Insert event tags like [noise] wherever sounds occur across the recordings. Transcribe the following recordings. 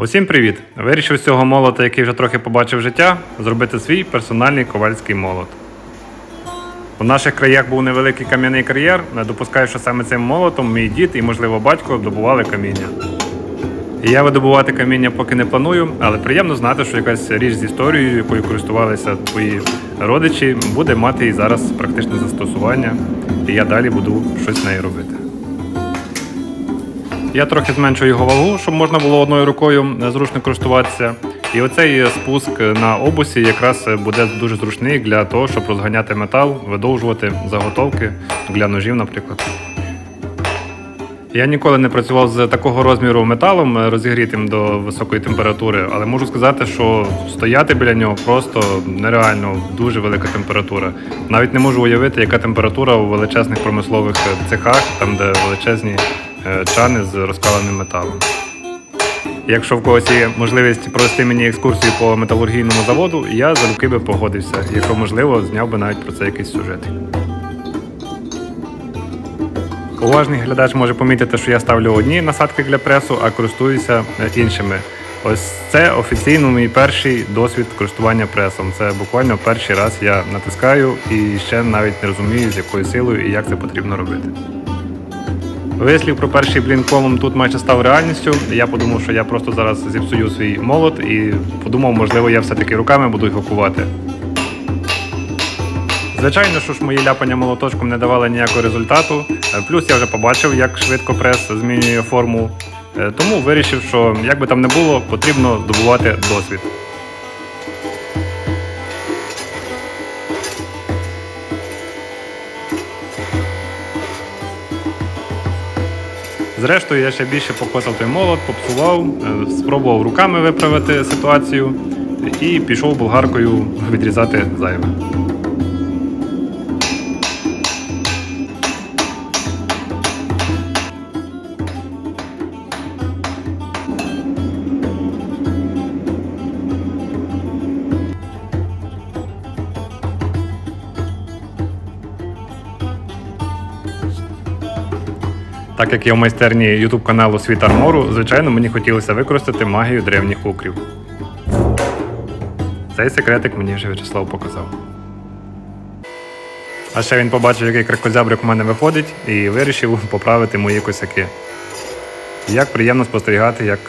Усім привіт! Вирішив з цього молота, який вже трохи побачив життя, зробити свій персональний ковальський молот. У наших краях був невеликий кам'яний кар'єр. Не допускаю, що саме цим молотом мій дід і, можливо, батько добували каміння. Я видобувати каміння поки не планую, але приємно знати, що якась річ з історією, якою користувалися твої родичі, буде мати і зараз практичне застосування, і я далі буду щось з нею робити. Я трохи зменшую його вагу, щоб можна було одною рукою е, зручно користуватися. І оцей спуск на обусі якраз буде дуже зручний для того, щоб розганяти метал, видовжувати заготовки для ножів, наприклад. Я ніколи не працював з такого розміру металом, е, розігрітим до високої температури, але можу сказати, що стояти біля нього просто нереально дуже велика температура. Навіть не можу уявити, яка температура у величезних промислових е, цехах, там де величезні е, чани з розкаленим металом. Якщо в когось є можливість провести мені екскурсію по металургійному заводу, я залюбки би погодився. Якщо можливо, зняв би навіть про це якийсь сюжет. Уважний глядач може помітити, що я ставлю одні насадки для пресу, а користуюся е, іншими. Ось це офіційно мій перший досвід користування пресом. Це буквально перший раз я натискаю і ще навіть не розумію, з якою силою і як це потрібно робити. Вислів про перший блін комом тут майже став реальністю. Я подумав, що я просто зараз зіпсую свій молот і подумав, можливо, я все-таки руками буду його кувати. Звичайно, що ж мої ляпання молоточком не давали ніякого результату. Е, Плюс я вже побачив, як швидко прес змінює форму. Е, Тому вирішив, що як би там не було, потрібно здобувати досвід. Зрештою, я ще більше покосав той молот, попсував, е, спробував руками виправити ситуацію і пішов болгаркою відрізати зайве. Так як я в майстерні YouTube каналу Світ Армору, звичайно, мені хотілося використати магію древніх укрів. Цей секретик мені вже В'ячеслав показав. А ще він побачив, який кракозябрик у мене виходить, і вирішив поправити мої косяки. Як приємно спостерігати, як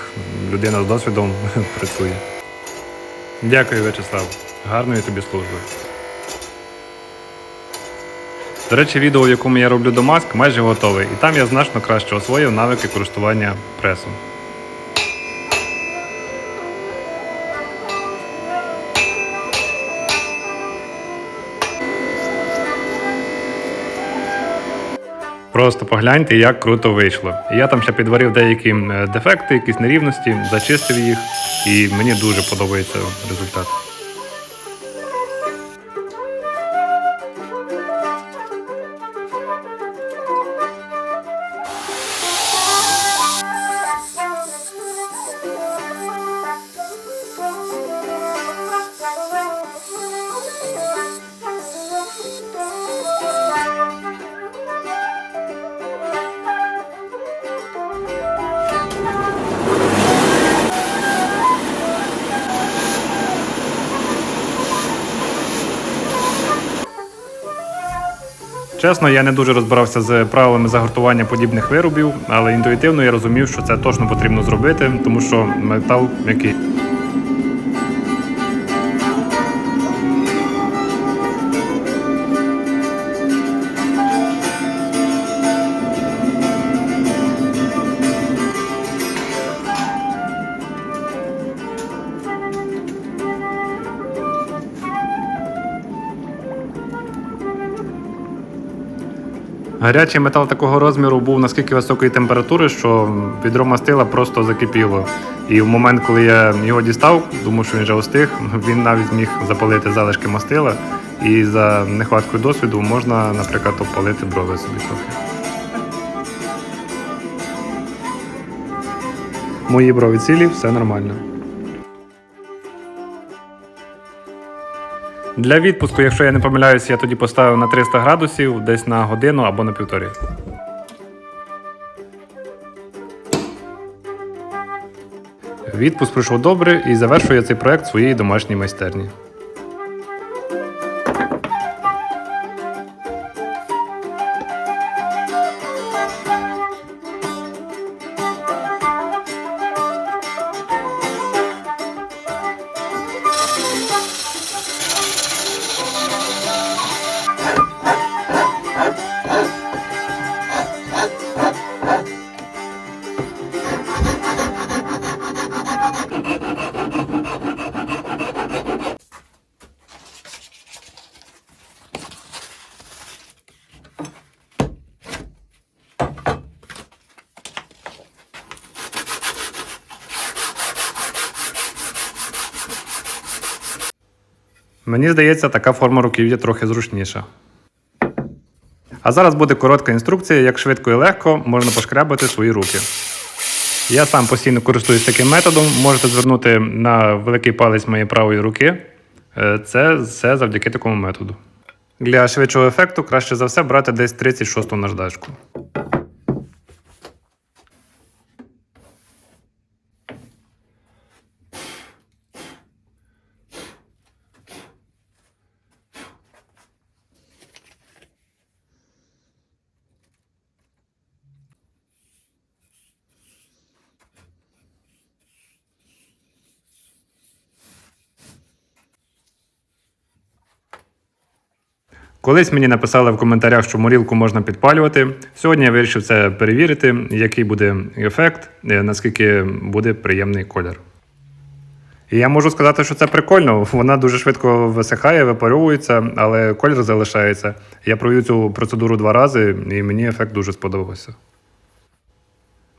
людина з досвідом [laughs] працює. Дякую, В'ячеслав. Гарної тобі служби. До речі, відео, в якому я роблю домаск, майже готове, і там я значно краще освоїв навики користування пресом. Просто погляньте, як круто вийшло. Я там ще підварив деякі е, дефекти, якісь нерівності, зачистив їх, і мені дуже подобається результат. Чесно, я не дуже розбирався з правилами загортування подібних виробів, але інтуїтивно я розумів, що це точно потрібно зробити, тому що метал м'який. Гарячий метал такого розміру був наскільки високої температури, що відро мастила просто закипіло. І в момент, коли я його дістав, думав, що він вже остиг, [laughs] він навіть зміг запалити залишки мастила. І за нехваткою досвіду можна, наприклад, обпалити брови собі трохи. Мої брови цілі, все нормально. Для відпуску, якщо я не помиляюсь, я тоді поставив на 300 градусів десь на годину або на півторі. Відпуск пройшов добре і завершую я цей проект в своїй домашній майстерні. Мені здається, така форма руків'я трохи зручніша. А зараз буде коротка інструкція, як швидко і легко можна пошкрябати свої руки. Я сам постійно користуюсь таким методом. Можете звернути на великий палець моєї правої руки. Е, Це все завдяки такому методу. Для швидшого ефекту краще за все брати десь 36 наждачку. Колись мені написали в коментарях, що морілку можна підпалювати. Сьогодні я вирішив це перевірити, який буде ефект, е, наскільки буде приємний колір. І я можу сказати, що це прикольно. Вона дуже швидко висихає, випаровується, але колір залишається. Я провів цю процедуру два рази, і мені ефект дуже сподобався.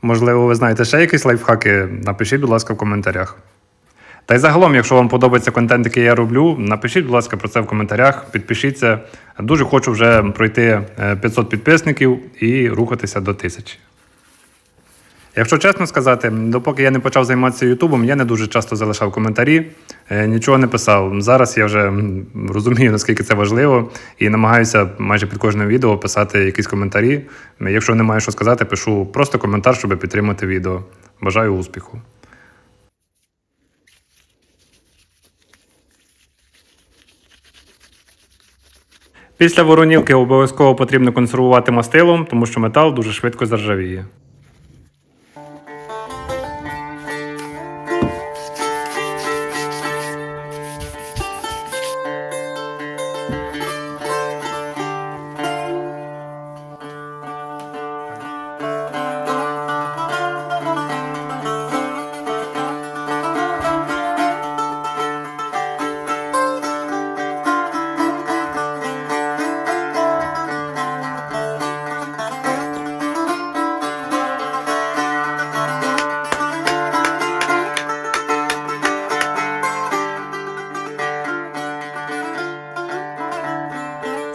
Можливо, ви знаєте ще якісь лайфхаки? Напишіть, будь ласка, в коментарях. Та й загалом, якщо вам подобається контент, який я роблю, напишіть, будь ласка, про це в коментарях, підпишіться. Дуже хочу вже пройти е, 500 підписників і рухатися до 1000. Якщо чесно сказати, допоки я не почав займатися Ютубом, я не дуже часто залишав коментарі, е, нічого не писав. Зараз я вже розумію, наскільки це важливо, і намагаюся майже під кожним відео писати якісь коментарі. Якщо не маю що сказати, пишу просто коментар, щоб підтримати відео. Бажаю успіху! Після воронілки обов'язково потрібно консервувати мастилом, тому що метал дуже швидко заржавіє.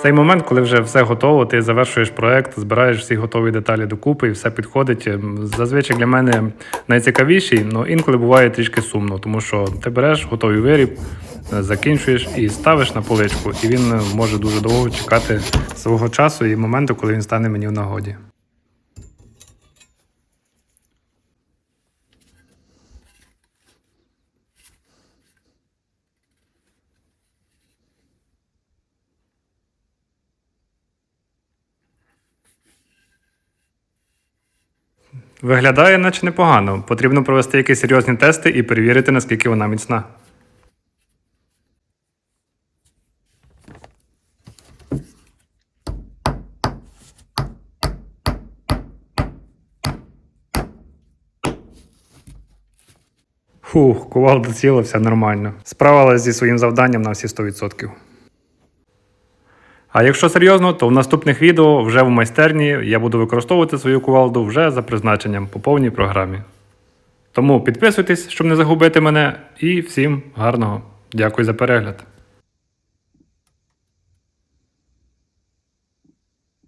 Цей момент, коли вже все готово, ти завершуєш проект, збираєш всі готові деталі докупи і все підходить. Ем, Зазвичай для мене найцікавіший, але інколи буває трішки сумно, тому що ти береш готовий виріб, е, закінчуєш і ставиш на поличку, і він е, може дуже довго чекати свого часу і моменту, коли він стане мені в нагоді. Виглядає, наче непогано. Потрібно провести якісь серйозні тести і перевірити, наскільки вона міцна. Фух, кувалда ціла, все нормально. Справилась зі своїм завданням на всі 100%. А якщо серйозно, то в наступних відео вже в майстерні я буду використовувати свою кувалду вже за призначенням по повній програмі. Тому підписуйтесь, щоб не загубити мене, і всім гарного. Дякую за перегляд.